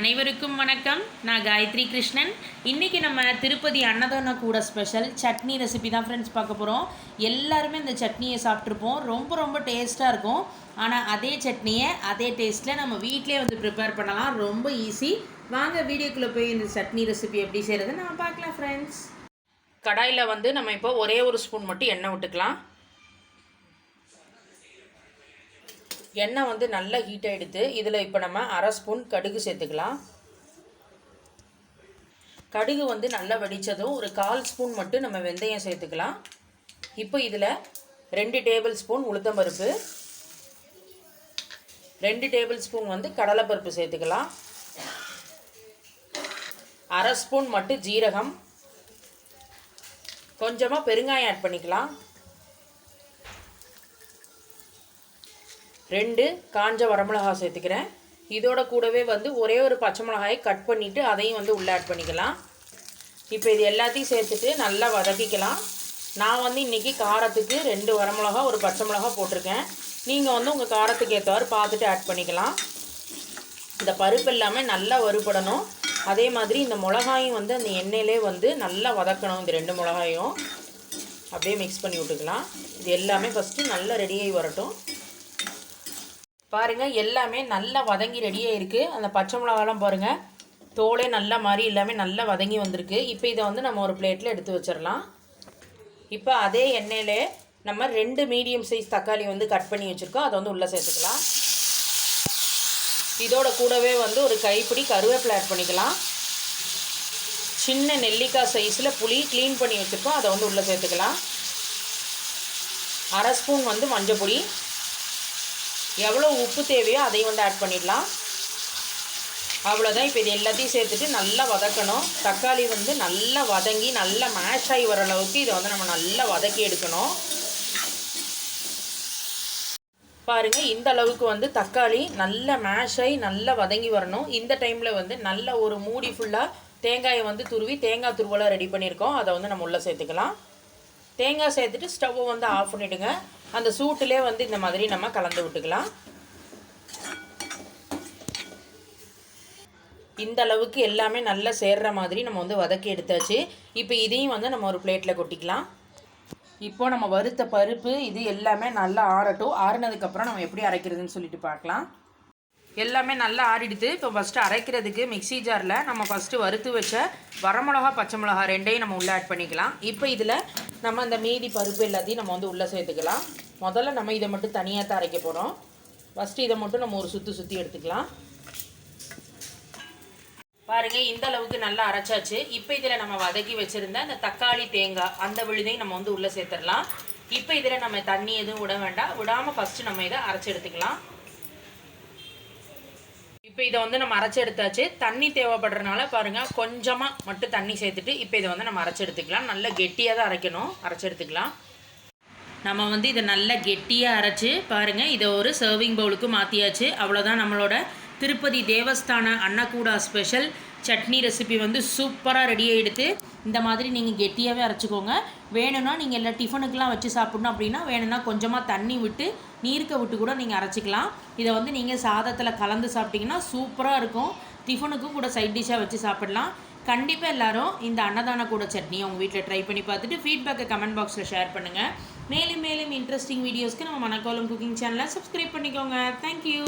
அனைவருக்கும் வணக்கம். நான் காயத்ரி கிருஷ்ணன். இன்றைக்கி நம்ம திருப்பதி அன்னதான கூட ஸ்பெஷல் சட்னி ரெசிபி தான் ஃப்ரெண்ட்ஸ் பார்க்க போகிறோம் எல்லாருமே இந்த சட்னியை சாப்பிட்ருப்போம் ரொம்ப ரொம்ப டேஸ்ட்டாக இருக்கும். ஆனால் அதே சட்னியை அதே டேஸ்ட்டில் நம்ம வீட்டிலே வந்து ப்ரிப்பேர் பண்ணலாம். ரொம்ப ஈஸி வாங்க வீடியோக்குள்ளே போய் இந்த சட்னி ரெசிபி எப்படி செய்கிறது நம்ம பார்க்கலாம் ஃப்ரெண்ட்ஸ் கடாயில் வந்து நம்ம இப்போ ஒரே ஒரு ஸ்பூன் மட்டும் எண்ணெய் விட்டுக்கலாம். எண்ணெய் வந்து நல்லா ஹீட் ஆகிடுது இதில் இப்போ நம்ம அரை ஸ்பூன் கடுகு சேர்த்துக்கலாம். கடுகு வந்து நல்லா வெடித்ததும் ஒரு கால் ஸ்பூன் மட்டும் நம்ம வெந்தயம் சேர்த்துக்கலாம். இப்போ இதில் ரெண்டு டேபிள் ஸ்பூன் உளுத்தம்பருப்பு ரெண்டு டேபிள் ஸ்பூன் வந்து கடலைப்பருப்பு சேர்த்துக்கலாம். அரை ஸ்பூன் மட்டும் ஜீரகம். கொஞ்சமாக பெருங்காயம் ஆட் பண்ணிக்கலாம். ரெண்டு காஞ்ச வரமிளகா சேர்த்துக்கிறேன். இதோட கூடவே வந்து ஒரே ஒரு பச்சை மிளகாயை கட் பண்ணிவிட்டு அதையும் வந்து உள்ளே ஆட் பண்ணிக்கலாம். இப்போ இது எல்லாத்தையும் சேர்த்துட்டு நல்லா வதக்கிக்கலாம். நான் வந்து இன்றைக்கி காரத்துக்கு ரெண்டு வரமிளகா ஒரு பச்சை மிளகா போட்டிருக்கேன். நீங்கள் வந்து உங்கள் காரத்துக்கு ஏற்றவாறு பார்த்துட்டு ஆட் பண்ணிக்கலாம். இந்த பருப்பு எல்லாமே நல்லா வறுபடணும். அதே மாதிரி இந்த மிளகாயும் வந்து அந்த எண்ணெயிலே வந்து நல்லா வதக்கணும் இந்த ரெண்டு மிளகாயும். அப்படியே மிக்ஸ் பண்ணி விட்டுக்கலாம். இது எல்லாமே ஃபஸ்ட்டு நல்லா ரெடியாகி வரட்டும். பாருங்கள் எல்லாமே நல்லா வதங்கி ரெடியாக இருக்குது அந்த பச்சை மிளகாலாம் பாருங்கள் தோலே நல்லா மாதிரி எல்லாமே நல்லா வதங்கி வந்திருக்கு. இப்போ இதை வந்து நம்ம ஒரு பிளேட்டில் எடுத்து வச்சிடலாம். இப்போ அதே எண்ணெயில் நம்ம ரெண்டு மீடியம் சைஸ் தக்காளி வந்து கட் பண்ணி வச்சுருக்கோம். அதை வந்து உள்ளே சேர்த்துக்கலாம். இதோட கூடவே வந்து ஒரு கைப்பிடி கருவேப்பிலை ஆட் பண்ணிக்கலாம். சின்ன நெல்லிக்காய் சைஸில் புளி க்ளீன் பண்ணி வச்சுருக்கோம். அதை வந்து உள்ளே சேர்த்துக்கலாம். அரை ஸ்பூன் வந்து மஞ்சள் பொடி. எவ்வளோ உப்பு தேவையோ அதையும் வந்து ஆட் பண்ணிடலாம். அவ்வளோதான் இப்போ இது எல்லாத்தையும் சேர்த்துட்டு நல்லா வதக்கணும். தக்காளி வந்து நல்லா வதங்கி நல்லா மேஷ் ஆகி வர அளவுக்கு இதை வந்து நம்ம நல்லா வதக்கி எடுக்கணும். பாருங்கள் இந்த அளவுக்கு வந்து தக்காளி நல்லா மேஷ் ஆகி நல்லா வதங்கி வரணும். இந்த டைமில் வந்து நல்ல ஒரு மூடி ஃபுல்லாக தேங்காயை வந்து துருவி தேங்காய் துருவலாக ரெடி பண்ணியிருக்கோம். அதை வந்து நம்ம உள்ளே சேர்த்துக்கலாம். தேங்காய் சேர்த்துட்டு ஸ்டவ்வை வந்து ஆஃப் பண்ணிவிடுங்க அந்த சூட்டிலே வந்து இந்த மாதிரி நம்ம கலந்து விட்டுக்கலாம். இந்த அளவுக்கு எல்லாமே நல்லா சேர்ற மாதிரி நம்ம வந்து வதக்கி எடுத்தாச்சு. இப்போ இதையும் வந்து நம்ம ஒரு பிளேட்டில் கொட்டிக்கலாம். இப்போ நம்ம வறுத்த பருப்பு இது எல்லாமே நல்லா ஆறட்டும். ஆறுனதுக்கப்புறம் நம்ம எப்படி அரைக்கிறதுன்னு சொல்லிட்டு பார்க்கலாம். எல்லாமே நல்லா ஆறிடுது. இப்போ ஃபஸ்ட்டு அரைக்கிறதுக்கு மிக்சி ஜாரில் நம்ம ஃபஸ்ட்டு வறுத்து வச்ச வரமிளகா பச்சை மிளகா ரெண்டையும் நம்ம உள்ளே ஆட் பண்ணிக்கலாம். இப்போ இதில் நம்ம அந்த மீதி பருப்பு எல்லாத்தையும் நம்ம வந்து உள்ளே சேர்த்துக்கலாம். முதல்ல நம்ம இதை மட்டும் தனியாக தான் அரைக்க போகிறோம் ஃபஸ்ட்டு இதை மட்டும் நம்ம ஒரு சுற்றி சுற்றி எடுத்துக்கலாம். பாருங்கள் இந்த அளவுக்கு நல்லா அரைச்சாச்சு. இப்போ இதில் நம்ம வதக்கி வச்சுருந்த அந்த தக்காளி தேங்காய் அந்த விழுதையும் நம்ம வந்து உள்ளே சேர்த்துடலாம். இப்போ இதில் நம்ம தண்ணி எதுவும் விட வேண்டாம். விடாமல் ஃபஸ்ட்டு நம்ம இதை அரைச்சி எடுத்துக்கலாம். இப்போ இதை வந்து நம்ம அரைச்சி எடுத்தாச்சு. தண்ணி தேவைப்படுறதுனால பாருங்கள் கொஞ்சமாக மட்டும் தண்ணி சேர்த்துட்டு இப்போ இதை வந்து நம்ம அரைச்சி எடுத்துக்கலாம். நல்லா கெட்டியாக தான் அரைக்கணும். அரைச்சி எடுத்துக்கலாம். நம்ம வந்து இதை நல்லா கெட்டியாக அரைச்சி பாருங்கள் இதை ஒரு சர்விங் பவுலுக்கு மாற்றியாச்சு அவ்வளோதான் நம்மளோட திருப்பதி தேவஸ்தான அன்னக்கூடா ஸ்பெஷல். சட்னி ரெசிபி வந்து சூப்பராக ரெடி ஆகிடுது இந்த மாதிரி நீங்கள் கெட்டியாகவே அரைச்சிக்கோங்க. வேணும்னா நீங்கள் எல்லா டிஃபனுக்கெலாம் வச்சு சாப்பிட்ணும் அப்படின்னா வேணும்னா கொஞ்சமாக தண்ணி விட்டு நீர்க்க விட்டு கூட நீங்கள் அரைச்சிக்கலாம். இதை வந்து நீங்கள் சாதத்தில் கலந்து சாப்பிட்டிங்கன்னா சூப்பராக இருக்கும். டிஃபனுக்கும் கூட சைட் டிஷ்ஷாக வச்சு சாப்பிட்லாம். கண்டிப்பாக எல்லோரும் இந்த அன்னதான கூட சட்னியை உங்கள் வீட்டில் ட்ரை பண்ணி பார்த்துட்டு ஃபீட்பேக்கை கமெண்ட் பாக்ஸில் ஷேர் பண்ணுங்கள் மேலும் மேலும் இன்ட்ரெஸ்டிங் வீடியோஸ்க்கு நம்ம மணக்கோலம் குக்கிங் சேனலை சப்ஸ்கிரைப் பண்ணிக்கோங்க. Thank you